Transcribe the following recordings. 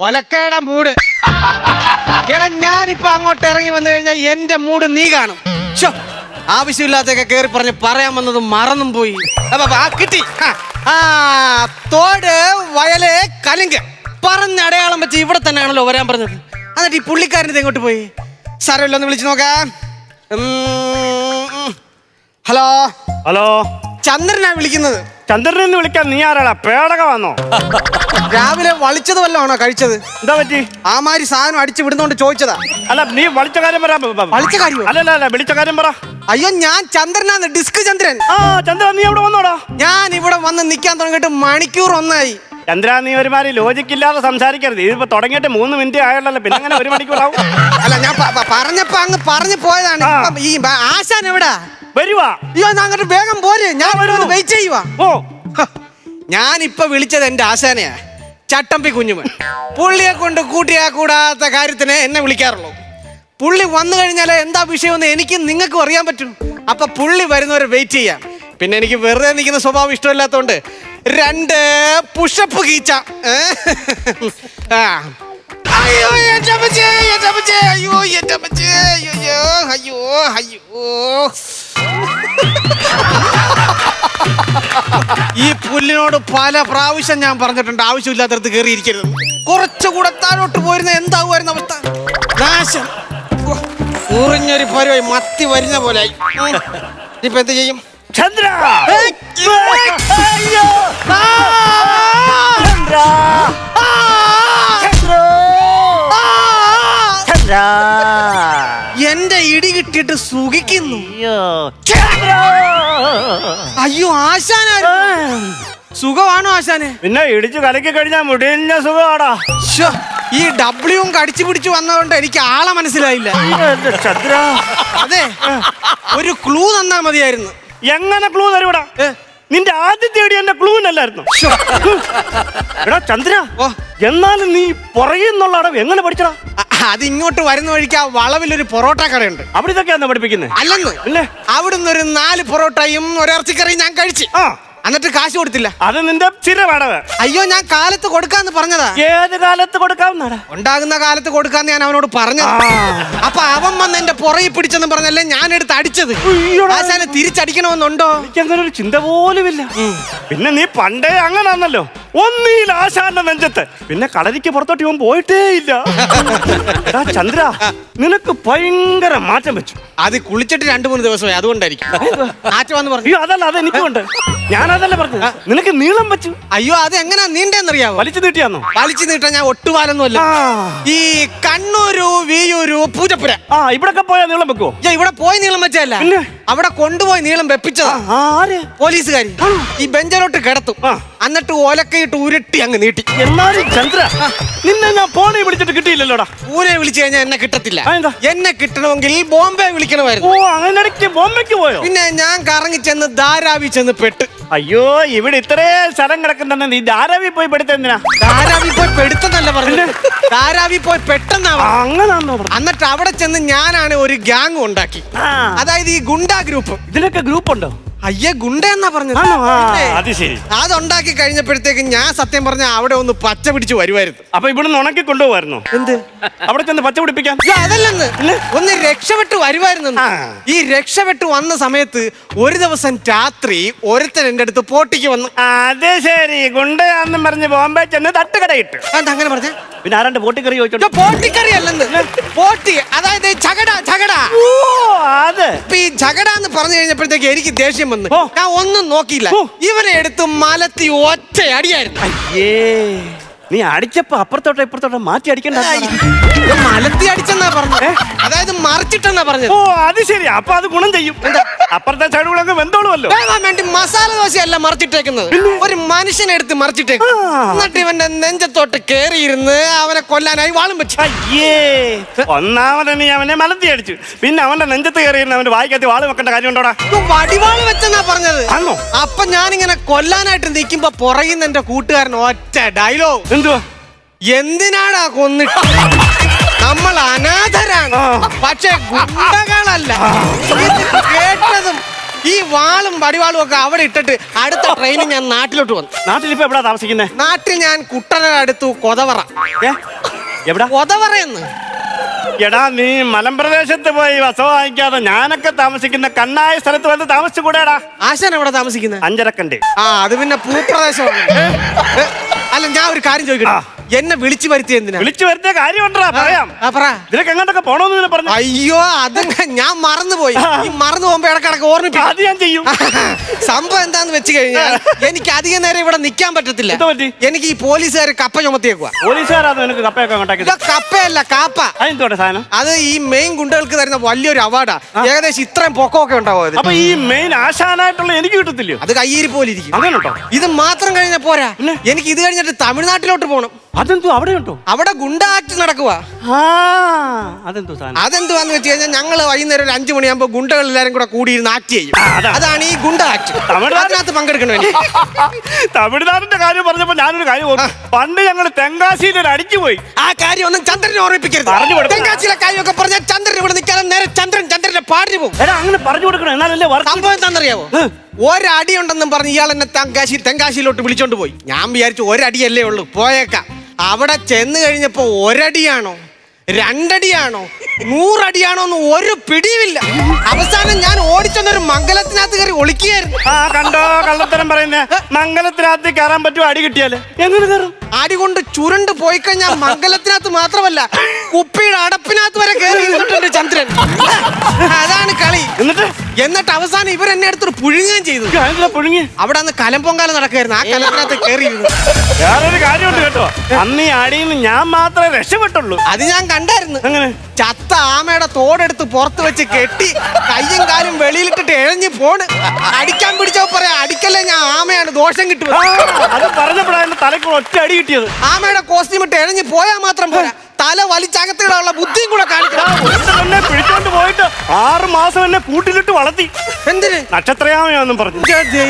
ഒലക്കയുടെ മൂട്. എടാ ഞാനിപ്പോ അങ്ങോട്ട് ഇറങ്ങി വന്നു കഴിഞ്ഞാൽ എന്റെ മൂട് നീ കാണും. ആവശ്യമില്ലാത്തൊക്കെ കേറി പറഞ്ഞ് പറയാൻ വന്നത് മറന്നും പോയി. കിട്ടി. ആ, തോട് വയൽ കലിങ്ക്. പറഞ്ഞ അടയാളം വെച്ച് ഇവിടെ തന്നെയാണല്ലോ വരാൻ പറഞ്ഞത്. എന്നിട്ട് ഈ പുള്ളിക്കാരന്റെ എങ്ങോട്ട് പോയി? സാരമില്ല ഒന്ന് വിളിച്ചു നോക്കാം. ഹലോ. ഹലോ. ചന്ദ്രനാ വിളിക്കുന്നത്. ചന്ദ്രനെ എന്ന് വിളിക്കാൻ നീ ആരാടാ? പേടക വന്നോ രാവിലെ വളിച്ചത് വല്ലതാണോ കഴിച്ചത്? എന്താ പറ്റി? ആ മാതിരി സാധനം അടിച്ചു വിടുന്നോണ്ട് ചോദിച്ചതാ. അല്ല നീ വളിച്ച കാര്യം പറ. വളിച്ച കാര്യമോ? അല്ല അല്ല വിളിച്ച കാര്യം പറ. അയ്യോ ഞാൻ ചന്ദ്രനാന്ന്. ഡിസ്ക് ചന്ദ്രൻ. ആ ചന്ദ്രൻ നീ എവിടെ വന്നോടാ? ഞാൻ ഇവിടെ വന്ന് നിൽക്കാൻ തുടങ്ങിയിട്ട് മണിക്കൂർ ഒന്നായി. ചന്ദ്ര നീ ഒരുമാതിരി ലോജിക്ക് ഇല്ലാതെ സംസാരിക്കരുത്. ഇതിപ്പോ തുടങ്ങിയിട്ട് മൂന്ന് മിനിറ്റ് ആയുള്ളല്ലോ. പിന്നെ അങ്ങനെ ഒരു മണിക്കൂറാവും അല്ല ഞാൻ പ- പ- പറഞ്ഞപ്പോ അങ്ങ് പറഞ്ഞു പോയതാണ്. ആ. ഇപ്പം ഈ ബ- ആശാൻ എവിടാ? വരുവാ. അയ്യോ അങ്ങോട്ട് വേഗം പോരെ. ഞാൻ വരുന്നു. വെയിറ്റ് ചെയ്യുവാ. ഓ ഞാൻ ഇപ്പൊ വിളിച്ചത് എന്റെ ആശാനെയാ. ചട്ടമ്പി കുഞ്ഞുമൻ. പുള്ളിയെ കൊണ്ട് കൂട്ടിയാ കൂടാത്ത കാര്യത്തിന് എന്നെ വിളിക്കാറുള്ളൂ. പുള്ളി വന്നു കഴിഞ്ഞാൽ എന്താ വിഷയമെന്ന് എനിക്കും നിങ്ങൾക്കും അറിയാൻ പറ്റും. അപ്പൊ പുള്ളി വരുന്നവരെ വെയിറ്റ് ചെയ്യാം. പിന്നെ എനിക്ക് വെറുതെ നിൽക്കുന്ന സ്വഭാവം ഇഷ്ടമില്ലാത്തോണ്ട് രണ്ട് പുഷപ്പ് കീച്ച. അയ്യോ അയ്യോ അയ്യോ അയ്യോ അയ്യോ. ഈ പുല്ലിനോട് പല പ്രാവശ്യം ഞാൻ പറഞ്ഞിട്ടുണ്ട് ആവശ്യമില്ലാത്തടത്ത് കയറിയിരിക്കരുത് കുറച്ചുകൂടെ താഴോട്ട് പോയിരുന്ന എന്താകുമായിരുന്നു അവസ്ഥ? നാശം. കുറിഞ്ഞൊരു പരുവായി മത്തി വരുന്ന പോലെ ആയി ഇപ്പൊ എന്ത് ചെയ്യും? ചന്ദ്ര! ചന്ദ്ര! ചന്ദ്ര! എന്റെ ഇടി കിട്ടിയിട്ട് സുഖിക്കുന്നു. അയ്യോ! ചന്ദ്ര! അയ്യോ ആശാന സുഖമാണോ ആശാനെ? പിന്നെ ഇടിച്ചു കലക്കി കഴിഞ്ഞാൽ മുടിഞ്ഞ സുഖമാടാ. ശ്ശോ, ഈ ഡബ്ല്യൂവും കടിച്ചു പിടിച്ചു വന്നതുകൊണ്ട് എനിക്ക് ആളെ മനസ്സിലായില്ല. ചന്ദ്ര? അതെ ഒരു ക്ലൂ തന്നാ മതിയായിരുന്നു. എങ്ങനെ ക്ലൂ തരുവടാ ഏ? നിന്റെ ആദ്യത്തെ അടി എന്റെ ക്ലൂവിനല്ലായിരുന്നു. എടാ ചന്ദ്ര ഓ. എന്നാലും നീ പുറകിന്നുള്ള അടവ് എങ്ങനെ പഠിച്ചടാ? അത് ഇങ്ങോട്ട് വരുന്ന വഴിക്ക് ആ വളവിൽ ഒരു പൊറോട്ട കടയുണ്ട് അവിടെ ഇതൊക്കെയാണ് പഠിപ്പിക്കുന്നത് അല്ലെന്ന്. അല്ലേ അവിടുന്ന് ഒരു നാല് പൊറോട്ടയും ഒരു ഇറച്ചിക്കറിയും ഞാൻ കഴിച്ചു. ആ. എന്നിട്ട് കാശ് കൊടുത്തില്ല. അത് നിന്റെ വേടവ്. അയ്യോ ഞാൻ കാലത്ത് കൊടുക്കാന്ന് പറഞ്ഞതാ. ഏത് കാലത്ത് കൊടുക്കാവുന്നടാ? ഉണ്ടാകുന്ന കാലത്ത് കൊടുക്കാന്ന് ഞാൻ അവനോട് പറഞ്ഞത്. അപ്പൊ അവൻ വന്ന് എന്റെ പുറകെ പിടിച്ചെന്ന് പറഞ്ഞല്ലേ ഞാൻ എടുത്ത് അടിച്ചത്? ആശാനെ തിരിച്ചടിക്കണമെന്നുണ്ടോ? എനിക്കങ്ങനെ ഒരു ചിന്ത പോലുമില്ല. പിന്നെ നീ പണ്ടേ അങ്ങനാന്നല്ലോ. ഒന്നീൽ ആശാന്റെ നെഞ്ചത്ത്. പിന്നെ കളരിക്ക് പുറത്തോട്ട് ഇവൻ പോയിട്ടേ ഇല്ല. ചന്ദ്ര നിനക്ക് ഭയങ്കര മാറ്റം വെച്ചു. അത് കുളിച്ചിട്ട് രണ്ടു മൂന്ന് ദിവസമായി. അതുകൊണ്ടായിരിക്കും. അതല്ല അത് എനിക്കുണ്ട് ഞാനതല്ല പറഞ്ഞു നിനക്ക് നീളം വെച്ചു. അയ്യോ അത് എങ്ങനെ നീണ്ടെന്നറിയാമോ വലിച്ചു നീട്ടിയാന്നോ? വലിച്ചു നീട്ടാൻ ഞാൻ ഒട്ടുപാലൊന്നുമല്ല. അല്ല ഈ കണ്ണൂരു വീയൂരു പൂജപ്പുര. ആ ഇവിടൊക്കെ പോയാ നീളം വെക്കുവോ? ഞാൻ ഇവിടെ പോയി നീളം വെച്ചല്ല അവിടെ കൊണ്ടുപോയി നീളം വെപ്പിച്ചതാ. പോലീസുകാരി. ഈ ബെഞ്ചലോട്ട് കിടത്തും. എന്നിട്ട് ഓലക്കയിട്ട് ഉരുട്ടി അങ്ങ് നീട്ടി. എന്നാലും ചന്ദ്ര നിന്നെ ഞാൻ ഫോണിൽ വിളിച്ചിട്ട് കിട്ടിയില്ലല്ലോടാ? ഊരെ വിളിച്ചു കഴിഞ്ഞാൽ എന്നെ കിട്ടത്തില്ല? എന്നെ കിട്ടണമെങ്കിൽ ബോംബെ ഓ വിളിക്കണമായിരുന്നു അങ്ങനെടയ്ക്ക് ബോംബെക്ക് പോയോ? പിന്നെ ഞാൻ കറങ്ങി ചെന്ന് ധാരാവി ചെന്ന് പെട്ട്. അയ്യോ ഇവിടെ ഇത്രേ സ്ഥലം കിടക്കുന്നുണ്ടെന്ന് നീ ധാരാവി പോയി പെടുത്തെന്തിനാ? ധാരാവി പോയി പെടുത്തെന്നല്ല പറഞ്ഞു ധാരാവി പോയി പെട്ടെന്നാ പറഞ്ഞത്. അങ്ങനാന്നോ പറഞ്ഞത്? എന്നിട്ട് അവിടെ ചെന്ന് ഞാനാണ് ഒരു ഗ്യാങ് ഉണ്ടാക്കി. ആ, അതായത് ഈ ഗുണ്ടാ ഗ്രൂപ്പ്. ഇതിനൊക്കെ ഗ്രൂപ്പ് ഉണ്ടോ അയ്യേ ഗുണ്ട എന്നാ പറഞ്ഞത്. അത് ശരി. അതുണ്ടാക്കി കഴിഞ്ഞപ്പോഴത്തേക്ക് ഞാൻ സത്യം പറഞ്ഞ അവിടെ ഒന്ന് പച്ച പിടിച്ച് വരുമായിരുന്നു അപ്പൊ ഇവിടുന്ന് ഉണക്കി കൊണ്ടുപോവായിരുന്നു? എന്ത്? അവിടെ ചെന്ന് പച്ച പിടിപ്പിക്കാൻ? ഇത് അതല്ലെന്ന്. ഒന്ന് രക്ഷപ്പെട്ട് വരുമായിരുന്നു. ഈ രക്ഷപ്പെട്ട് വന്ന സമയത്ത് ഒരു ദിവസം രാത്രി ഒരുത്തൻ എന്റെ അടുത്ത് പോട്ടിക്ക് വന്നു. അത് ശരി. ഗുണ്ടയാന്നും പറഞ്ഞ് ബോംബെ ചെന്ന് തട്ടുകടയിട്ട്. അങ്ങനെ പറഞ്ഞ? പിന്നെ ആരാണ്ട് പോട്ടിക്കറി ചോദിച്ചു പോട്ടിക്കറി അല്ലെന്ന്. പോട്ടി അതായത് ചകട ചകട. ഓ അത്. ഇപ്പൊ ഈ ചകട എന്ന് പറഞ്ഞു കഴിഞ്ഞപ്പോഴത്തേക്ക് എനിക്ക് ദേഷ്യം വന്നു. ഞാൻ ഒന്നും നോക്കിയില്ല. ഇവരെ ഇവനെ എടുത്ത് മലത്തി ഒറ്റ അടിയായിരുന്നു അയ്യേ. നീ അടിച്ചപ്പോ അപ്പുറത്തോട്ടോ ഇപ്പുറത്തോട്ടോ മാറ്റി അടിക്കണ്ട ഇത് മലത്തി അടിച്ചെന്നാ പറഞ്ഞത്. അതായത് മറിച്ചിട്ടെന്നാ പറഞ്ഞത്. ഓ അത് ശരി. അപ്പൊ അത് ഗുണം ചെയ്യും. അപ്പുറത്തെ അങ്ങ് വെന്തോളുമല്ലോ. വേവാൻ വേണ്ടി മസാല ദോശയല്ല മറിച്ചിട്ടേക്കുന്നത്. ഒരു മനുഷ്യനെ എടുത്ത് മറിച്ചിട്ടേക്കും. എന്നിട്ട് ഇവന്റെ നെഞ്ചത്തോട്ട് കേറിയിരുന്ന് അവനെ കൊല്ലാനായി വാളും വെച്ചു. അയ്യേ. ഒന്നാമത് നീ അവനെ മലത്തി അടിച്ചു. പിന്നെ അവന്റെ നെഞ്ചത്ത് കയറിയിരുന്ന അവന്റെ വായിക്കാത്തി വാൾ വെക്കേണ്ട കാര്യം ഉണ്ടോടാ വടിവാൾ വെച്ചെന്നാ പറഞ്ഞത്. ആണോ? അപ്പൊ ഞാനിങ്ങനെ കൊല്ലാനായിട്ട് നിൽക്കുമ്പോ പുറകിന്ന് എന്റെ കൂട്ടുകാരൻ ഒറ്റ ഡയലോഗ് എന്തുവാ? എന്തിനാടാ കൊന്നിട്ട്? നമ്മൾ അനാഥരാണ്. പക്ഷെ ഗുണ്ടകളല്ല. കേട്ടതും ഈ വാളും വടിവാളും ഒക്കെ അവിടെ ഇട്ടിട്ട് അടുത്ത ട്രെയിനിൽ ഞാൻ നാട്ടിലോട്ട് വന്നു. നാട്ടിലിപ്പോ എവിടെ താമസിക്കുന്നത് നാട്ടിൽ ഞാൻ കുട്ടനടുത്തു കൊതവറ. എവിടെ? കൊതവറയെന്ന്. എടാ നീ മലമ്പ്രദേശത്ത് പോയി വസവ വാങ്ങിക്കാതെ ഞാനൊക്കെ താമസിക്കുന്ന കണ്ണായ സ്ഥലത്ത് വന്ന് താമസിച്ചു കൂടെടാ ആശാൻ എവിടെ താമസിക്കുന്നത് അഞ്ചരക്കണ്ടി. ആ അത് പിന്നെ ഭൂപ്രദേശമാണ് ഏ, അല്ല ഞാൻ ഒരു കാര്യം ചോദിക്കട്ടെ? എന്നെ വിളിച്ചു വരുത്തി എന്തിനാ? വിളിച്ചു വരുത്തിയ കാര്യമുണ്ടാ പറയാം. ആ പറ. ഇതിനൊക്കെ എങ്ങോട്ടൊക്കെ പോണോന്ന് ഇങ്ങനെ പറഞ്ഞു. അയ്യോ അത് ഞാൻ മറന്നുപോയി. ഈ മറന്നു പോകുമ്പോ ഇടക്കിടക്ക് ഓർമ്മിപ്പിക്കും. അത് ഞാൻ ചെയ്യും. സംഭവം എന്താന്ന് വെച്ച് കഴിഞ്ഞാൽ എനിക്ക് അധികം നേരം ഇവിടെ നിൽക്കാൻ പറ്റത്തില്ല. എന്താ പറ്റി? എനിക്ക് ഈ പോലീസുകാർ കപ്പ ചുമത്തിയേക്കുക നിനക്ക് കപ്പയൊക്കെ ഉണ്ടാക്കിയത്? ഇത് കപ്പയല്ല കാപ്പ. സാധനം? അത് ഈ മെയിൻ ഗുണ്ടകൾക്ക് തരുന്ന വലിയൊരു അവാർഡാ. ഏകദേശം ഇത്രയും പൊക്കമൊക്കെ ഉണ്ടാവും അത് അപ്പൊ ഈ മെയിൻ ആശാനായിട്ടുള്ള എനിക്ക് കിട്ടത്തില്ലയോ? അത് കയ്യേരി പോലിരിക്കും ഇത് മാത്രം കഴിഞ്ഞ പോരാ. എനിക്ക് ഇത് കഴിഞ്ഞിട്ട് തമിഴ്നാട്ടിലോട്ട് പോകണം അതെന്തോ അവിടെ ഉണ്ടോ? അവിടെ ഗുണ്ട ആക്ട് നടക്കുക അതെന്തോ സാധനം. അതെന്തുവാന്ന് വെച്ച് കഴിഞ്ഞാൽ ഞങ്ങൾ വൈകുന്നേരം ഒരു അഞ്ചു മണിയാകുമ്പോൾ ഗുണ്ടകൾ എല്ലാരും കൂടെ കൂടിയിരുന്ന് ആക്ട് ചെയ്യും. അതാണ് ഈ ഗുണ്ട ആക്ട് അതിനകത്ത് പങ്കെടുക്കണം തമിഴ്നാടിന്റെ കാര്യം പറഞ്ഞപ്പോ ഞാനൊരു കാര്യം. പണ്ട് ഞങ്ങൾ തെങ്കാശിയിൽ ഒരു അടിച്ചു പോയി. ആ കാര്യം ഒന്നും ചന്ദ്രനെ ഓർമ്മിപ്പിക്കരുത്. തെങ്കാശിയിലെ കാര്യമൊക്കെ പറഞ്ഞാൽ ചന്ദ്രൻ ഇവിടെ നിൽക്കാതെ നേരെ ചന്ദ്രൻ ചന്ദ്രന്റെ പാടിന് പോകും. എടാ അങ്ങനെ പറഞ്ഞു കൊടുക്കണം. എന്നാലല്ലേ സംഭവം എന്താണെന്നറിയാവോ? ഒരടി ഉണ്ടെന്നും പറഞ്ഞ് ഇയാൾ എന്നെ തെങ്കാശി തെങ്കാശിയിലോട്ട് വിളിച്ചോണ്ട് പോയി. ഞാൻ വിചാരിച്ചു ഒരടിയല്ലേ ഉള്ളൂ. പോയേക്കാം. അവിടെ ചെന്ന് കഴിഞ്ഞപ്പോൾ ഒരടിയാണോ? രണ്ടടിയാണോ? നൂറടിയാണോ എന്ന് ഒരു പിടിയുമില്ല. അവസാനം ഞാൻ ഓടിച്ചൊന്നൊരു മംഗലത്തിനകത്ത് കയറി ഒളിക്കുകയായിരുന്നു. ആ കണ്ടോ കള്ളത്തരം പറയുന്നേ? മംഗലത്തിനകത്ത് കയറാൻ പറ്റുമോ അടി കിട്ടിയാൽ? എങ്ങനെ കയറും? അടി കൊണ്ട് ചുരുണ്ട് പോയി കഴിഞ്ഞാൽ മംഗലത്തിനകത്ത് മാത്രമല്ല കുപ്പിയുടെ അടപ്പിനകത്ത് വരെ കയറി ഇരുന്നിട്ടുണ്ട് ചന്ദ്രൻ. അതാണ് കളി. എന്നിട്ട്? എന്നിട്ട് അവസാനം ഇവർ എന്നെ അടുത്തൊരു പുഴുങ്ങുകയും ചെയ്തു. പുഴുങ്ങി? അവിടെ അന്ന് കലമ്പൊങ്കാലം നടക്കായിരുന്നു ആ കലത്തിനകത്ത് കയറിയിരുന്നു. വേറൊരു കാര്യമുണ്ട് കേട്ടോ. അന്ന് ഈ അടിയിൽ നിന്ന് ഞാൻ മാത്രമേ രക്ഷപ്പെട്ടുള്ളൂ. അത് ഞാൻ കണ്ടായിരുന്നു. അങ്ങനെ ചത്ത ആമയുടെ തോടെടുത്ത് പുറത്ത് വെച്ച് കെട്ടി കയ്യും കാലും വെളിയിലിട്ടിട്ട് എഴഞ്ഞു പോണ്. അടിക്കാൻ പിടിച്ചോ പറയാ അടിക്കല്ലേ ഞാൻ ആമയാണ് ദോഷം കിട്ടും അത് പറഞ്ഞപ്പോഴാണ് തലക്കുള്ള തലയ്ക്ക് ഒറ്റ അടി കിട്ടിയത്. ആമയുടെ കോസ്റ്റ്യൂം ഇട്ട് എഴഞ്ഞു പോയാൽ മാത്രം പോരാ. തല വലിച്ചകത്തിടാനുള്ള ബുദ്ധിയും കൂടെ കാണിക്കണം. പിടിച്ചോണ്ട് പോയിട്ട് ആറ് മാസം എന്നെ കൂട്ടിലിട്ട് വളർത്തി. എന്തിന്? നക്ഷത്രയാമയാന്നും പറഞ്ഞു.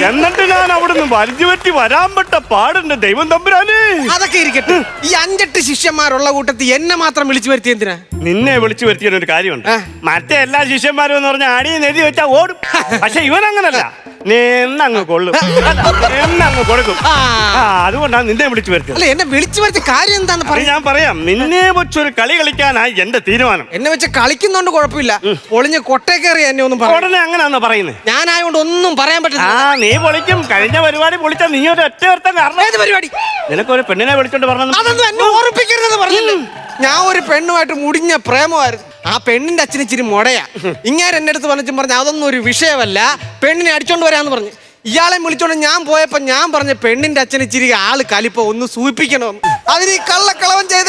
എന്നിട്ട് ഞാൻ അവിടുന്ന് വലിച്ചു പറ്റി വരാൻ പെട്ട പാടുണ്ട്. ദൈവം തമ്പുരാന്. അതൊക്കെ ഇരിക്കട്ടെ. ഈ അഞ്ചെട്ട് ശിഷ്യന്മാരുള്ള കൂട്ടത്തിൽ എന്നെ മാത്രം വിളിച്ചു വരുത്തി എന്തിനാ? നിന്നെ വിളിച്ചു വരുത്തിയ ഒരു കാര്യമുണ്ട് മറ്റേ എല്ലാ ശിഷ്യന്മാരും എന്ന് പറഞ്ഞാൽ അടിയിൽ എഴുതി വെച്ചാൽ ഓടും. പക്ഷെ ഇവൻ അങ്ങനല്ല നിന്നങ്ങ് കൊള്ളും. നിന്നങ്ങ് കൊടുക്കും. ആ. അതുകൊണ്ടാണ് നിന്നെ വിളിച്ചു വരുത്തിയത്. അല്ല എന്നെ വിളിച്ചു വരുത്തി കാര്യം എന്താന്ന് അത് പറയും ഞാൻ പറയാം. നിന്നെ വെച്ചൊരു കളി കളിക്കാനായി എന്റെ തീരുമാനം. എന്നെ വെച്ച് കളിക്കുന്നോണ്ട് കുഴപ്പമില്ല. ഒളിഞ്ഞ് കൊട്ടേ കയറി എന്നെ ഒന്നും പറയാം. ഉടനെ അങ്ങനെയാണോ പറയുന്നത് ഞാനായോണ്ട് ഒന്നും പറയാൻ പറ്റില്ല ആ പറ്റില്ല നീ പൊളിക്കും. കഴിഞ്ഞ പരിപാടി പൊളിച്ച നീ ഒരു ഒറ്റ വർത്തം കാരണം. ഏത് പരിപാടി? നിനക്കൊരു പെണ്ണിനെ വിളിച്ചോണ്ട് പറഞ്ഞു അതൊന്നും എന്നെ ഓർപ്പിക്കരുതെന്ന് പറഞ്ഞില്ലേ? ഞാൻ ഒരു പെണ്ണുമായിട്ട് മുടിഞ്ഞ പ്രേമമായിരുന്നു. ആ പെണ്ണിന്റെ അച്ഛന് ഇച്ചിരി മുടയാ. ഇങ്ങനെ എന്റെ അടുത്ത് പറഞ്ഞു പറഞ്ഞു അതൊന്നും ഒരു വിഷയമല്ല. പെണ്ണിനെ അടിച്ചോണ്ട് വരാന്ന് പറഞ്ഞു. ഇയാളെ വിളിച്ചോണ്ട് ഞാൻ പോയപ്പോ ഞാൻ പറഞ്ഞ പെണ്ണിന്റെ അച്ഛന് ഇച്ചിരി ആൾ കലിപ്പോ ഒന്ന് സൂചിപ്പിക്കണമെന്ന് അതിന് ഈ കള്ളക്കളവൻ ചെയ്ത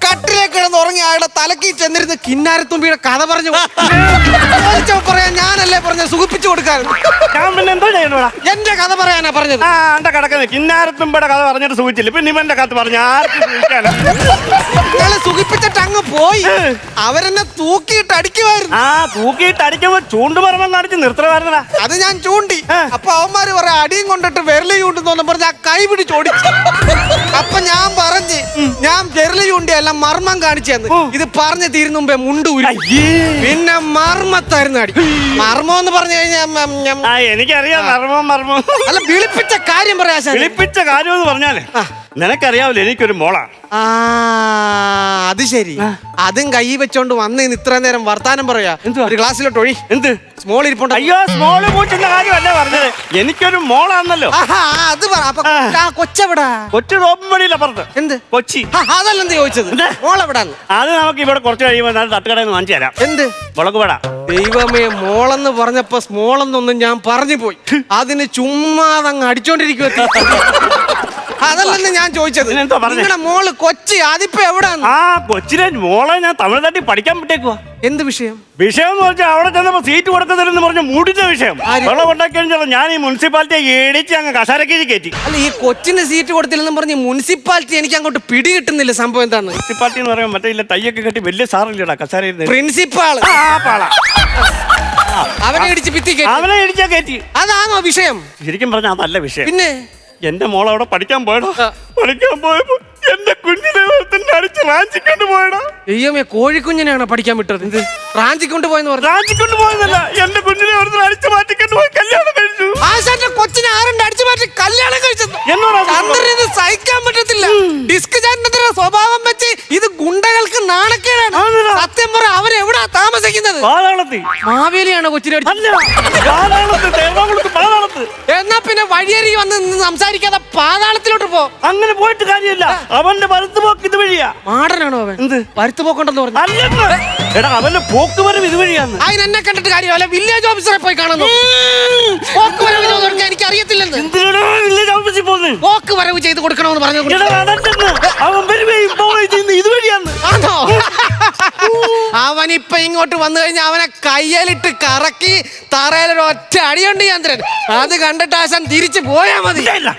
എന്താണെന്നറിയോ കിടന്ന് ഉറങ്ങി അയാളുടെ തലക്കി ചെന്നിരുന്ന് കിന്നാരത്തുമ്പിയുടെ കഥ പറഞ്ഞു. പറയാൻ പറയാ ഞാനല്ലേ പറഞ്ഞ സുഖിപ്പിച്ചു കൊടുക്കാറുണ്ട് ഞാൻ പിന്നെ എന്തോ ചെയ്യണോടാ എന്റെ കഥ പറയാനാ പറഞ്ഞത്. ആ എന്റെ കിടക്കുന്നത് കിന്നാരത്തുമ്പടെ കഥ പറഞ്ഞിട്ട് സൂചിച്ചില്ല പിന്നെ ഇവന്റെ കഥ പറഞ്ഞു ആർക്കും സൂചിക്കാലോ ഇയാളെ സുഖിപ്പിച്ചിട്ട് അങ്ങ് പോയി. അവരെന്നെ തൂക്കിയിട്ട് അടിക്കുമായിരുന്നു. ആ തൂക്കിയിട്ട് അടിക്കുമ്പോ ചൂണ്ടുപറമ്പം കാണിച്ച് നിർത്തണമായിരുന്നടാ. അത് ഞാൻ ചൂണ്ടി. അപ്പൊ അവന്മാര് പറയാ അടിയും കൊണ്ടിട്ട് വിരൽ ചൂണ്ടുന്നു പറഞ്ഞ ആ കൈ പിടിച്ച് ഓടിച്ചു. അപ്പൊ ഞാൻ പറഞ്ഞ് ഞാൻ വിരൽ എല്ലാം മർമ്മം കാണിച്ചു തന്നു ഇത് പറഞ്ഞു തീരുന്ന മുമ്പേ മുണ്ട് പിന്നെ മർമ്മത്തായിരുന്നു അടി. മർമ്മം എന്ന് പറഞ്ഞു കഴിഞ്ഞാൽ എനിക്കറിയാം മർമ്മം മർമ്മം. അല്ല വിളിപ്പിച്ച കാര്യം പറയാ. വിളിപ്പിച്ച കാര്യം എന്ന് പറഞ്ഞാൽ നിനക്കറിയാവില്ല എനിക്കൊരു മോളാ. ആ അത് ശരി. അതും കൈ വെച്ചോണ്ട് വന്ന് ഇന്ന് ഇത്ര നേരം വർത്താനം പറയാ. എന്തുവാ? ഒരു ഗ്ലാസ്സിലോട്ട് ഒഴി. എന്ത്? സ്മോൾ ഇരിപ്പുണ്ട്. അയ്യോ സ്മോൾ പൂച്ചുന്ന കാര്യമല്ല പറഞ്ഞത്? എനിക്കൊരു മോളാന്നല്ലോ. ആഹാ, ആ, അത് പറ. അപ്പൊ ആ. കൊച്ചെവിടാ? കൊച്ചു തോപ്പുംപടിയില്ല പറഞ്ഞത്. എന്ത്? കൊച്ചി. ആ, അതല്ലെന്ത് ചോദിച്ചത്? എന്ത്? മോളെവിടാന്ന്? അത് നമുക്ക് ഇവിടെ കുറച്ച് കഴിയുമ്പോൾ ഞാൻ തട്ടുകടയിൽ നിന്ന് വാങ്ങിച്ചു തരാം. എന്ത്? മുളക് പട ദൈവമേ മോളെന്ന് പറഞ്ഞപ്പോ സ്മോളെന്നൊന്നും ഞാൻ പറഞ്ഞു പോയി. അതിന് ചുമ്മാതങ്ങ് അടിച്ചോണ്ടിരിക്കുവ. അതല്ലെന്ന് ഞാൻ ചോദിച്ചത്. പറഞ്ഞേ? നിങ്ങളുടെ മോൾ കൊച്ചി അതിപ്പോ എവിടാന്ന്? ആ കൊച്ചിനെ മോളെ ഞാൻ തമിഴ്നാട്ടിൽ പഠിക്കാൻ വിട്ടേക്കുവാ എന്ത് വിഷയം? വിഷയം എന്ന് വെച്ചാൽ അവിടെ ചെന്നപ്പോ സീറ്റ് കൊടുക്കുന്നില്ലെന്ന് പറഞ്ഞ മൂടിച്ച വിഷയം. ആര്? വെള്ളം ഞാൻ ഈ മുനിസിപ്പാലിറ്റി ഇടിച്ച് അങ്ങ് കസാരക്കേജ് കയറ്റി. അല്ല ഈ കൊച്ചിന് സീറ്റ് കൊടുത്തില്ലെന്നും പറഞ്ഞ് മുനിസിപ്പാലിറ്റി എനിക്ക് അങ്ങോട്ട് പിടി കിട്ടുന്നില്ല സംഭവം എന്താണ്? മുനിസിപ്പാലിറ്റി എന്ന് പറയുമ്പോൾ മറ്റേ ഇല്ല തയ്യൊക്കെ കെട്ടി വലിയ സാറില്ലടാ കസാരയിൽ നിന്ന്. പ്രിൻസിപ്പാൾ ആ പാള. അവനെ ഇടിച്ച് ഭിത്തി കയറ്റി. അവനെ ഇടിച്ചാ കയറ്റി. അതാണോ വിഷയം? ശരിക്കും പറഞ്ഞാൽ അതല്ല വിഷയം. പിന്നെ? എന്റെ മോൾ അവിടെ പഠിക്കാൻ പോയടാ. പഠിക്കാൻ പോയപ്പോ എന്റെ കുഞ്ഞിനെ അടിച്ച് റാഞ്ചിക്കൊണ്ട് പോയടാ. ദൈവമേ കോഴിക്കുഞ്ഞിനെയാണ് പഠിക്കാൻ വിട്ടത്? റാഞ്ചി കൊണ്ടുപോയെന്ന് പറഞ്ഞു. റാഞ്ചിക്കൊണ്ട് പോയതല്ല എന്റെ കുഞ്ഞിനെ ഒരുത്തൻ അടിച്ച് മാറ്റി കൊണ്ടുപോയി കല്യാണം കഴിച്ചു. ആശാന്റെ കൊച്ചിനെ ആരുടെ അടിച്ചു മാറ്റി കല്യാണം കഴിച്ചത് ചന്ദ്രന് ഇത് സഹിക്കാൻ പറ്റത്തില്ല. ഡിസ്ക് ചാനത്തിന്റെ സ്വഭാവം വെച്ച് ഇത് ഗുണ്ടകൾക്ക് നാണക്കേടാണ്. സത്യം പറ അവരെവിടാ താമസിക്കുന്നത്? മാവേലിയാണോ കൊച്ചിനെ എന്നാ പിന്നെ വഴിയേറി വന്ന് സംസാരിക്കാതെ പാതാളത്തിലോട്ട് പോ. അങ്ങനെ പോയിട്ട് കാര്യമില്ല. അവന്റെ പരുത്തുപോക്ക് പോക്ക് ഇതുവഴിയാ മാടനാണോ അവൻ? എന്ത്? വരുത്തു പോക്കണ്ടെന്ന് പറഞ്ഞു എടാ അവന്റെ പോക്കുവരവ് വരും ഇതുവഴിയാന്ന്. അതിന് എന്നെ കണ്ടിട്ട് കാര്യമല്ല വില്ലേജ് ഓഫീസറെ പോയി കാണുന്നു. പോക്ക് വരവ് ചെയ്ത് കൊടുക്കാൻ എനിക്ക് അറിയത്തില്ലെന്ന് എന്തിനാടാ വില്ലേജ് ഓഫീസിൽ പോകുന്നത് പോക്ക് വരവ് ചെയ്ത് കൊടുക്കണമെന്ന് പറഞ്ഞു എടാ അതല്ലെന്ന് അവൻ വരുകയും പോവുകയും ചെയ്യുന്ന ഇതുവഴിയാന്ന്. ആണോ? അവനിപ്പൊ ഇങ്ങോട്ട് വന്നു കഴിഞ്ഞാൽ അവനെ കയ്യിലിട്ട് കറക്കി തറയിലൊരു ഒറ്റ അടിയുണ്ട് ചന്ദ്രൻ അത് കണ്ടിട്ട് ആശാൻ തിരിച്ചു പോയാ മതി. ഇല്ല, ഇല്ല.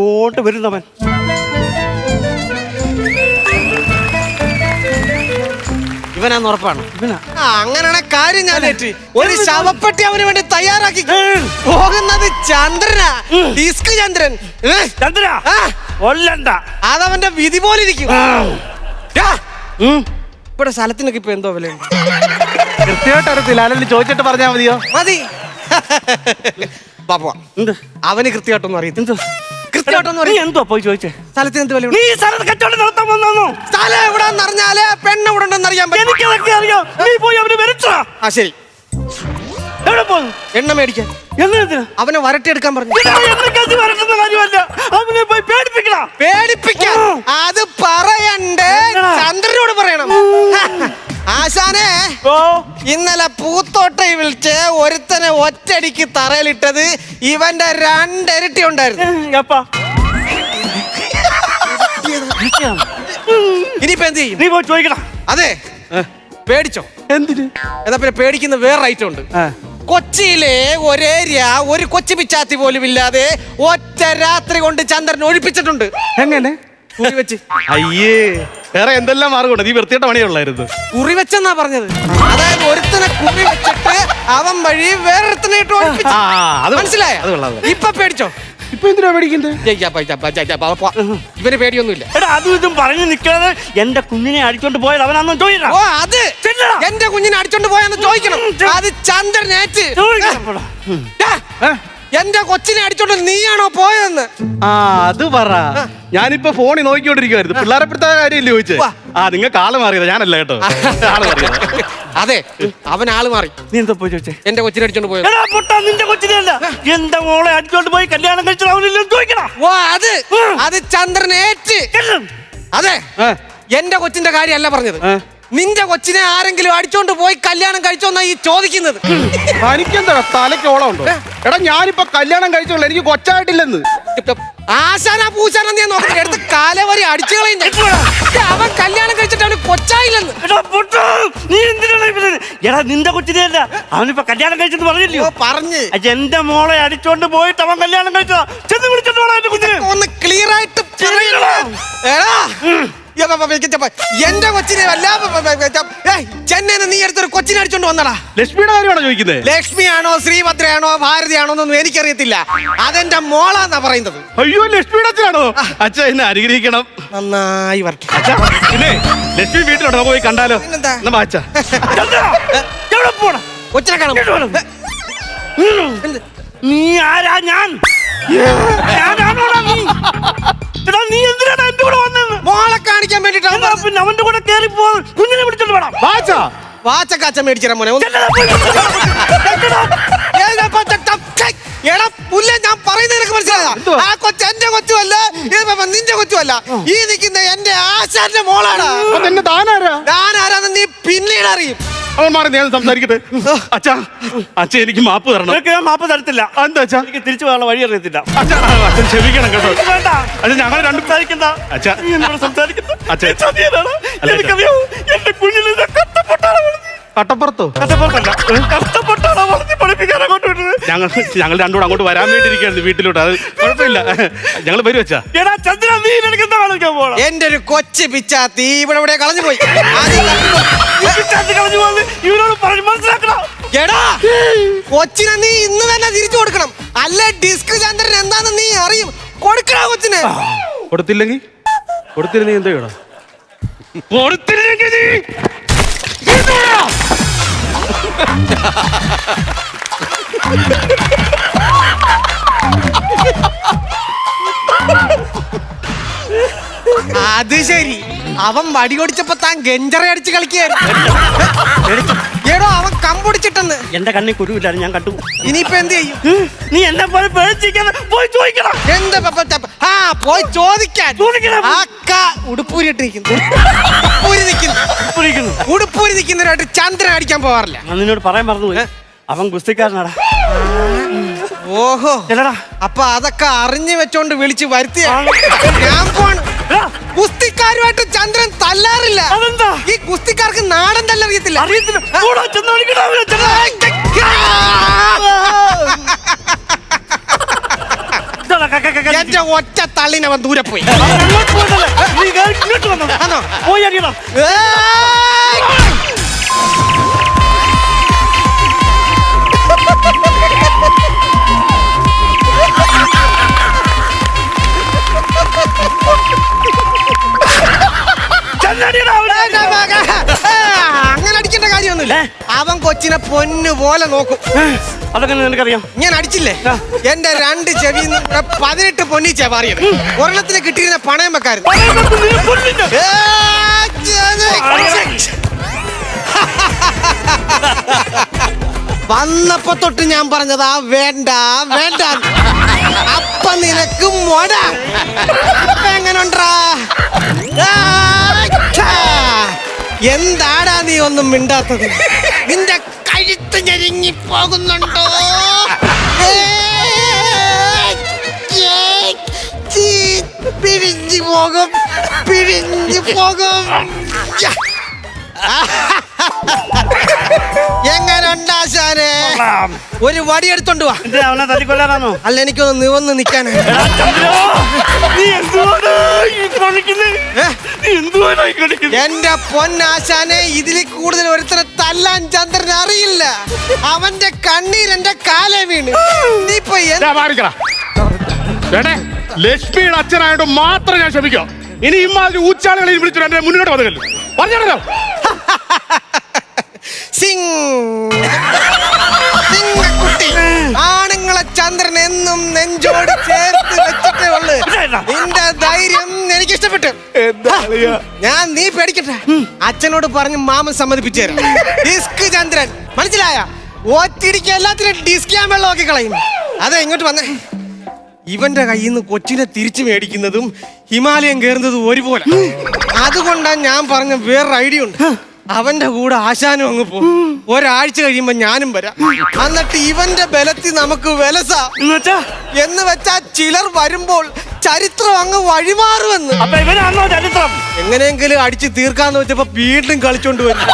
ഓട്ട് വരുന്നവൻ. ഇവനാന്ന് ഉറപ്പാണ്? ഇവനാ. ആ അങ്ങനെയാണെ കാര്യം ഞാൻ തെറ്റി ഒരു ശവപ്പെട്ടി അവന് വേണ്ടി തയ്യാറാക്കി. പോകുന്നത് ചന്ദ്രനാ. ഡിസ്ക് ചന്ദ്രൻ. ഏ? ചന്ദ്ര ആ, കൊല്ലണ്ട അതവന്റെ വിധി പോലെ ഇരിക്കും. ഉം. ഇവിടെ സ്ഥലത്തിനൊക്കെ ഇപ്പൊ എന്തോ വിലയുണ്ട്. കൃത്യമായിട്ട് അറിയത്തില്ല. ആരെങ്കിലും ചോദിച്ചിട്ട് പറഞ്ഞാൽ മതിയോ? മതി. പാപ്പ എന്ത്? അവന് കൃത്യമായിട്ടൊന്നും അറിയത്തില്ല. എന്ത്? കൃത്യമായിട്ടൊന്നും നീ അറിയാം എന്തോ പോയി ചോദിച്ചേ? സ്ഥലത്തിന് എന്ത് വിലയുണ്ട്? നീ ഈ സ്ഥലത്ത് കച്ചവടം നടത്താൻ വന്നോ സ്ഥലം എവിടാന്ന് അറിഞ്ഞാലേ പെണ്ണ് ഇവിടെ ഉണ്ടെന്ന് അറിയാൻ പറ്റും. എനിക്കതൊക്കെ അറിയാം? നീ പോയി അവന് വരച്ചാ. ആ ശരി. എവിടെ പോകുന്നു എണ്ണ മേടിക്കാൻ. എന്തിനാ? അവനെ വരട്ടിയെടുക്കാൻ പറഞ്ഞു. എന്നൊക്കെ വരട്ടുന്ന കാര്യമല്ല. അവനെ പോയി പേടിപ്പിക്കാൻ. അത് പറയണ്ടേ? ചന്ദ്രനോട് പറയണം. ആശാനെ ഓ? ഇന്നലെ പൂത്തോട്ടയിൽ വിളിച്ച് ഒരുത്തനെ ഒറ്റടിക്ക് തറയിലിട്ടത് ഇവന്റെ രണ്ടിരട്ടി ഉണ്ടായിരുന്നു. ഇനിയിപ്പോ എന്ത് ചെയ്യും? നീ പോയി ചോദിക്കടാ. അതെ പേടിച്ചോ? എന്തിന്? എന്നാ പിന്നെ പേടിക്കുന്ന വേറെ ഐറ്റം ഉണ്ട്. കൊച്ചിയിലെ ഒരേരിയ ഒരു കൊച്ചു പിച്ചാത്തി പോലും ഇല്ലാതെ ഒറ്റ രാത്രി കൊണ്ട് ചന്ദ്രൻ ഒഴിപ്പിച്ചിട്ടുണ്ട്. എങ്ങനെ? വെച്ച്. അയ്യേ. വേറെ എന്തെല്ലാം മാർഗമുണ്ട്? നീ വൃത്തിയുടെ പണിയുള്ളായിരുന്നു കുറി വെച്ചെന്നാ പറഞ്ഞത്. അതായത് ഒരുത്തനെ കുറി വെച്ചിട്ട് അവൻ വഴി വേറൊരുത്തനെ ഇട്ട് ഒഴിപ്പിച്ചു. ആ അത് മനസ്സിലായോ? അത് കൊള്ളാം അത്. ഇപ്പൊ പേടിച്ചോ? ഇപ്പൊ എന്തിനാ പേടിക്കുന്നത്? ജയ് ജാ, ബൈ ജാ, ബൈ ജാ, ജാ, ബൈ പോ. ഇവന് പേടിയൊന്നുമില്ല. എടാ അതും ഇതും പറഞ്ഞു നിൽക്കാതെ എന്റെ കുഞ്ഞിനെ അടിച്ചോണ്ട് പോയത് അവനാന്ന് ചോദിക്കണം? ഓ അത് ചെല്ലടാ. എന്റെ കുഞ്ഞിനെ അടിച്ചോണ്ട് പോയാന്ന് ചോദിക്കണം. അത് ചന്ദ്രനേറ്റ്. ചോദിക്കണം പോടാ. ഏ, എന്റെ കൊച്ചിനെ അടിച്ചോണ്ട് നീയാണോ പോയെന്ന് ആ അത് പറ. ഞാനിപ്പോ ഫോണിൽ നോക്കിക്കൊണ്ടിരിക്കുവായിരുന്നു. പിള്ളേരെ പിടുത്ത കാര്യമില്ല ചോദിച്ചേ. ആ നിങ്ങൾ ആൾ മാറിയത്. ഞാനല്ല കേട്ടോ. ആൾ മാറിയത്. അതെ അവൻ ആൾ മാറി. നീ എന്താ പോയി ചോദിച്ചേ? എന്റെ കൊച്ചിനെ അടിച്ചോണ്ട് പോയത് എടാ പൊട്ടാ നിന്റെ കൊച്ചിനെ അല്ല. എന്റെ മോളെ അടിച്ചോണ്ട് പോയി കല്യാണം അവനില്ലെന്ന് ചോദിക്കടാ. ഓ അത് അത് ചന്ദ്രനേറ്റ് ഏറ്റ്. അതെ എന്റെ കൊച്ചിന്റെ കാര്യമല്ല പറഞ്ഞത്. നിന്റെ കൊച്ചിനെ ആരെങ്കിലും അടിച്ചോണ്ട് പോയി കല്യാണം കഴിച്ചോന്നാ ഈ ചോദിക്കുന്നത്. എനിക്കെന്താ തലയ്ക്ക് ഓളം ഉണ്ടോ എടാ ഞാനിപ്പോ കല്യാണം കഴിച്ചോളൂ എനിക്ക് കൊച്ചായിട്ടില്ലെന്ന്. ആശാനാ പൂശാന ഞാൻ നോക്കട്ടെ എടുത്ത് കാലവരി അടിച്ചു കളയും അവൻ കല്യാണം കഴിച്ചിട്ട് അവന് കൊച്ചായില്ലെന്ന് നീ എന്തിനാണ് എടാ നിന്റെ കൊച്ചിനെ അല്ല അവനിപ്പോ കല്യാണം കഴിച്ചെന്ന് പറഞ്ഞില്ലേ പറഞ്ഞില്ലയോ പറഞ്ഞ്. എന്റെ മോളെ അടിച്ചോണ്ട് പോയിട്ട് അവൻ കല്യാണം കഴിച്ചോ ചെന്ന് വിളിച്ചോണ്ട് ഒന്ന് ക്ലിയർ ആയിട്ട്? എടാ. എന്റെ കൊച്ചിനെ ചെന്നൈന്ന് നീ എടുത്തൊരു കൊച്ചിനെ അടിച്ചോണ്ട് വന്നടാ ലക്ഷ്മിയുടെ കാര്യമാണോ ചോദിക്കുന്നത്? ലക്ഷ്മിയാണോ ശ്രീഭദ്രയാണോ ഭാരതിയാണോ എന്നൊന്നും എനിക്കറിയത്തില്ല. അതെന്റെ മോളാന്നാ പറയുന്നത്. അയ്യോ ലക്ഷ്മിയുടെ അച്ഛനാണോ അച്ഛ എന്നെ അനുഗ്രഹിക്കണം. നന്നായി വരട്ടെ. അച്ഛാ, പിന്നെ ലക്ഷ്മി വീട്ടിലുണ്ടോ? നമുക്ക് പോയി കണ്ടാലോ? പിന്നെന്താ? അച്ഛാ. എവിടെ കൊച്ചിനെ എന്ത്? നീ ആരാ ഞാൻ? ഞാനാണോടാ നീ? എടാ നീ എന്തിനാടാ മോളെ കാണിക്കാൻ വേണ്ടിട്ടാണ് എന്നാ പിന്നെ അവന്റെ കൂടെ കേറി കുഞ്ഞിനെ വിളിച്ചോണ്ട് വേണം. വാച്ച. കാച്ച മേടിച്ചിരാ മോനെ. ഒന്ന് ഏതാ ഛെ, എടാ പുല്ല ഞാൻ പറയുന്നത് നിനക്ക് മനസ്സിലായതാ? എന്തുവാ? ആ കൊച്ചു എന്റെ കൊച്ചുമല്ല ഇത് നിന്റെ കൊച്ചുമല്ല. ഈ നിൽക്കുന്ന എന്റെ ആശാന്റെ മോളാണ്. അപ്പൊ നിന്നെ താനാരാ ഞാൻ ആരാന്ന് നീ പിന്നീട് അറിയും. അവൻ മാറി ഞാൻ സംസാരിക്കട്ടെ. അച്ഛാ അച്ഛ എനിക്ക് മാപ്പ് തരണം. നിനക്ക് ഞാൻ മാപ്പ് തരത്തില്ല. എന്താ അച്ഛാ? എനിക്ക് തിരിച്ചു പോകാനുള്ള വഴി അറിയത്തില്ല. അച്ഛാ അച്ഛൻ ക്ഷമിക്കണം കേട്ടോ. വേണ്ട. ഞങ്ങൾ രണ്ടും സംസാരിക്കണ്ട. അച്ഛാ. നീ എന്നോട് സംസാരിക്കണ്ട അച്ഛാ. നീ ചതിയനാണ്. അല്ല, എനിക്കറിയാം എന്റെ കുഞ്ഞിനെ ഞാൻ കഷ്ടപ്പെട്ടാണ് വളർത്തി കട്ടപ്പുറത്തോ? കട്ടപ്പുറത്തല്ല. കഷ്ടപ്പെട്ടാണ് വളർത്തി പഠിപ്പിക്കാൻ അങ്ങോട്ട് വിട്ടത് ഞങ്ങൾ ഞങ്ങൾ രണ്ടുകൂടെ അങ്ങോട്ട് വരാൻ വേണ്ടിയിരിക്കുകയാണ് വീട്ടിലോട്ട്. അത് കുഴപ്പമില്ല. ഞങ്ങൾ വരും എടാ ചന്ദ്ര നീ എന്താ പോണ? എന്റെ ഒരു കൊച്ചു പിച്ചാത്തി ഇവിടെ ഇവിടെ കളഞ്ഞു പോയി? കളഞ്ഞു പോകുന്നത് ഇവരോട് പറഞ്ഞു മനസ്സിലാക്കണം. എടാ കൊച്ചിനെ നീ ഇന്ന് തന്നെ തിരിച്ചു കൊടുക്കണം. അല്ലെ ഡിസ്ക് ചന്ദ്രൻ എന്താന്ന് നീ അറിയും. കൊടുക്കടാ കൊച്ചിനെ. കൊടുത്തില്ലെങ്കിൽ കൊടുത്തില്ലെങ്കിൽ എന്താ ചെയ്യടാ കൊടുത്തില്ലെങ്കിൽ നീ. അത് ശരി. അവൻ വടി ഓടിച്ചപ്പോ താൻ ഗഞ്ചറ അടിച്ച് കളിക്കുകയായിരുന്നു. എടോ അവൻ കമ്പൊടിച്ചിട്ടെന്ന്. എന്റെ കണ്ണിൽ കുരുവില്ലാതെ ഞാൻ കണ്ടു. ഇനിയിപ്പോ എന്ത് ചെയ്യും? നീ എന്നെ പോലെ പേടിച്ചിരിക്കാതെ പോയി ചോദിക്കണം. എന്താ പപ്പ ചപ്പ- ആ പോയി ചോദിക്കാൻ. ചോദിക്കണം. ആക്ക ഉടുപ്പൂരി ഇട്ടിരിക്കുന്നു. ഉടുപ്പൂരി നിൽക്കുന്നു വിളിക്കുന്നു ഉടുപ്പൂരി നിൽക്കുന്നവരായിട്ട് ചന്ദ്രൻ അടിക്കാൻ പോവാറില്ല. ഞാൻ നിന്നോട് പറയാൻ മറന്നുപോയി. അവൻ ഗുസ്തിക്കാരനാടാ. ഓഹോ. ചേട്ടാ അപ്പൊ അതൊക്കെ അറിഞ്ഞു വെച്ചോണ്ട് വിളിച്ച് വരുത്തിയ ഞാൻ പോണ് എടാ, കുസ്തിക്കാരുമായിട്ട് ചന്ദ്രൻ തല്ലാറില്ല. അതെന്താ? ഈ കുസ്തിക്കാർക്ക് നാടൻ തല്ലറിയത്തില്ല. അറിയത്തില്ല. കൂടാ, ചെന്ന്. എന്റെ ഒറ്റ തള്ളിന് അവൻ ദൂരെ പോയി. പോയി അങ്ങോട്ട് ഏ? അവൻ കൊച്ചിനെ പൊന്നു പോലെ നോക്കും. അതൊക്കെ നിനക്കറിയാം? ഞാൻ അടിച്ചില്ലേ? എന്റെ രണ്ട് ചെവി പതിനെട്ട് പൊന്നി മാറിയത് ഒരെണ്ണത്തിന് കിട്ടിയിരുന്ന പണയം വെക്കായിരുന്നു. വന്നപ്പോ തൊട്ട് ഞാൻ പറഞ്ഞതാ വേണ്ട വേണ്ട. അപ്പ നിനക്ക് മോടാ. എങ്ങനെ എങ്ങനുണ്ടാ? എന്താടാ നീ ഒന്നും മിണ്ടാത്തത്? നിന്റെ കഴുത്ത് ഞെരുങ്ങി പോകുന്നുണ്ടോ? പിരിഞ്ഞു പോകും പിരിഞ്ഞു പോകും. കൊള്ളാം. ഒരു വടി എടുത്തോണ്ട് വാ. ഇത് അവനെ തല്ലിക്കൊല്ലാനാണോ? അല്ല എനിക്കൊന്ന് നിവന്ന് നിക്കാനാ. എടാ ചന്ദ്രാ, നീ എന്തുവാണ് ഈ കാണിക്കുന്നത്? ഏ? നീ എന്തുവാണ് ഈ കാണിക്കുന്നത്? എന്റെ പൊന്നാശാനെ ഇതിൽ കൂടുതൽ ഒരുത്തരെ തല്ലാൻ ചന്ദ്രൻ അറിയില്ല. അവന്റെ കണ്ണീർ എന്റെ കാലേ വീണ്. നീ ഇപ്പൊ എന്ത് ദാ മാറിക്കടാ. ചേട്ടേ ലക്ഷ്മിയുടെ അച്ഛനായോണ്ട് മാത്രം ഞാൻ ക്ഷമിക്കാം. ഇനി ഇമാതിരി ഊച്ചാളുകളെ വിളിച്ചു എന്റെ മുന്നോട്ട് വന്നല്ലോ പറഞ്ഞോ സിംഗ്. സിംഗക്കുട്ടി ആണുങ്ങളെ ചന്ദ്രൻ എന്നും നെഞ്ചോട് ചേർത്ത് വെച്ചിട്ടേ ഉള്ളു. നിന്റെ ധൈര്യം എനിക്ക് ഇഷ്ടപ്പെട്ടു ഞാൻ നീ പേടിക്കട്ടെ അച്ഛനോട് പറഞ്ഞ് മാമൻ സമ്മതിപ്പിച്ചു തരാം. ഡിസ്ക് ചന്ദ്രൻ. മനസ്സിലായ? ഒറ്റിടിക്ക് എല്ലാത്തിനും ഡിസ്ക് ഞാൻ വെള്ളമാക്കി കളയും. അതെ ഇങ്ങോട്ട് വന്നേ. ഇവന്റെ കയ്യിൽ നിന്ന് കൊച്ചിനെ തിരിച്ചു മേടിക്കുന്നതും ഹിമാലയം കയറുന്നതും ഒരുപോലെ. അതുകൊണ്ടാണ് ഞാൻ പറഞ്ഞ വേറൊരു ഐഡിയ ഉണ്ട്. അവന്റെ കൂടെ ആശാനും അങ്ങ് പോകും. ഒരാഴ്ച കഴിയുമ്പോ ഞാനും വരാം. എന്നിട്ട് ഇവന്റെ ബലത്തിൽ നമുക്ക് വിലസ. എന്ന് വെച്ചാ? ചിലർ വരുമ്പോൾ ചരിത്രം അങ്ങ് വഴിമാറുമെന്ന്. അപ്പൊ ഇവനാണോ ചരിത്രം? എങ്ങനെയെങ്കിലും അടിച്ച് തീർക്കാന്ന് വെച്ചപ്പോ വീണ്ടും കളിച്ചോണ്ട് വരും.